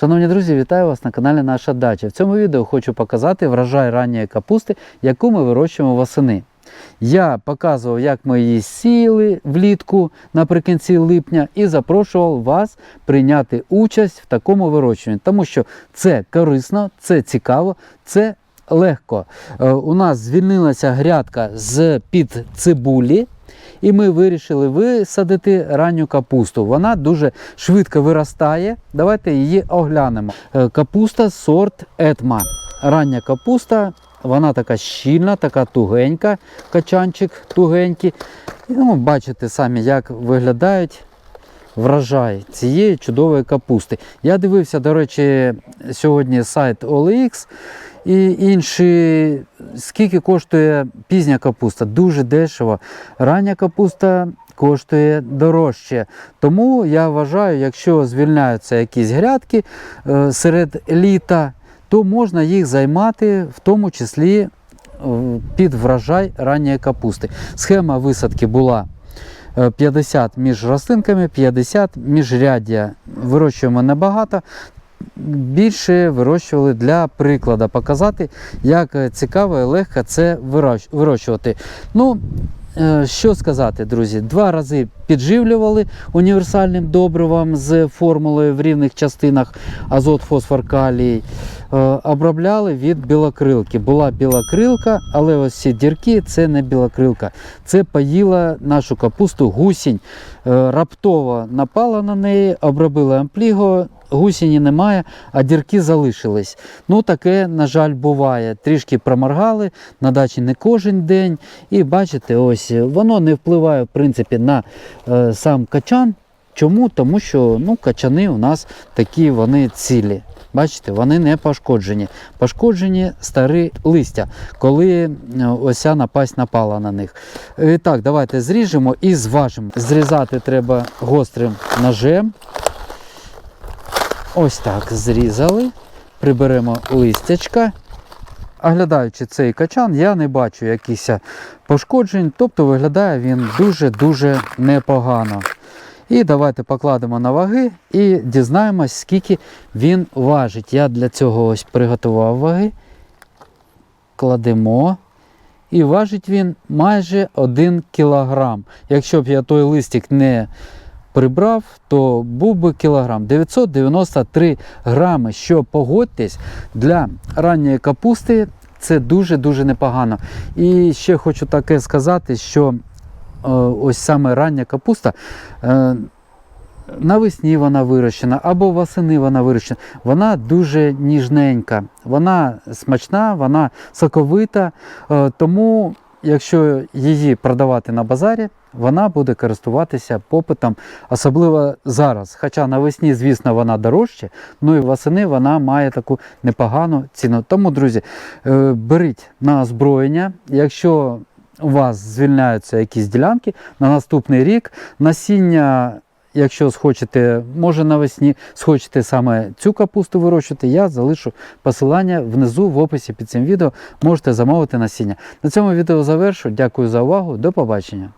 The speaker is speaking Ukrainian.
Шановні друзі, вітаю вас на каналі Наша Дача. В цьому відео хочу показати врожай ранньої капусти, яку ми вирощуємо восени. Я показував, як ми її сіяли влітку наприкінці липня, і запрошував вас прийняти участь в такому вирощуванні, тому що це корисно, це цікаво, це легко. Е, У нас звільнилася грядка з під цибулі. І ми вирішили висадити ранню капусту. Вона дуже швидко виростає. Давайте її оглянемо. Е, Капуста сорт Етма. Рання капуста, вона така щільна, така тугенька, качанчик тугенький. Ну, бачите самі, як виглядають врожай цієї чудової капусти. Я дивився, до речі, сьогодні сайт OLX і інші, скільки коштує пізня капуста. Дуже дешево. Рання капуста коштує дорожче. Тому я вважаю, якщо звільняються якісь грядки е, серед літа, то можна їх займати, в тому числі е, під врожай ранньої капусти. Схема висадки була. Е, 50 між рослинками, 50 міжряддя. Вирощуємо небагато. Більше вирощували для прикладу, показати, як е, цікаво і легко це вирощувати. Ну, е, що сказати, друзі, два рази підживлювали універсальним добривом з формулою в рівних частинах азот, фосфор, калій. Е, Обробляли від білокрилки. Була білокрилка, але ось ці дірки це не білокрилка. Це поїла нашу капусту гусінь. Е, Раптово напала на неї, обробили ампліго, гусіні немає, а дірки залишились. Ну, таке, на жаль, буває. Трішки проморгали, на дачі не кожен день. І бачите, ось воно не впливає в принципі на е, сам качан. Чому? Тому що ну, качани у нас такі вони цілі. Бачите, вони не пошкоджені. Пошкоджені старі листя, коли е, ось ця напасть напала на них. І так, давайте зріжемо і зважимо. Зрізати треба гострим ножем. Ось так зрізали. Приберемо листячка. Оглядаючи цей качан, я не бачу якихось пошкоджень, тобто виглядає він дуже-дуже непогано. І давайте покладемо на ваги і дізнаємось, скільки він важить. Я для цього ось приготував ваги. Кладемо. І важить він майже 1 кілограм. Якщо б я той листик не прибрав, то був би кілограм. 993 грами, що погодьтесь, для ранньої капусти це дуже-дуже непогано. І ще хочу таке сказати, що ось саме рання капуста. е, Навесні вона вирощена або восени вона вирощена. Вона дуже ніжненька, вона смачна, вона соковита. е, Тому, якщо її продавати на базарі, вона буде користуватися попитом, особливо зараз. Хоча навесні, звісно, вона дорожча, ну і восени вона має таку непогану ціну. Тому, друзі, е, беріть на озброєння. Якщо у вас звільняються якісь ділянки на наступний рік, насіння. Якщо схочете, може навесні схочете саме цю капусту вирощувати, я залишу посилання внизу в описі під цим відео. Можете замовити насіння. На цьому відео завершу. Дякую за увагу. До побачення.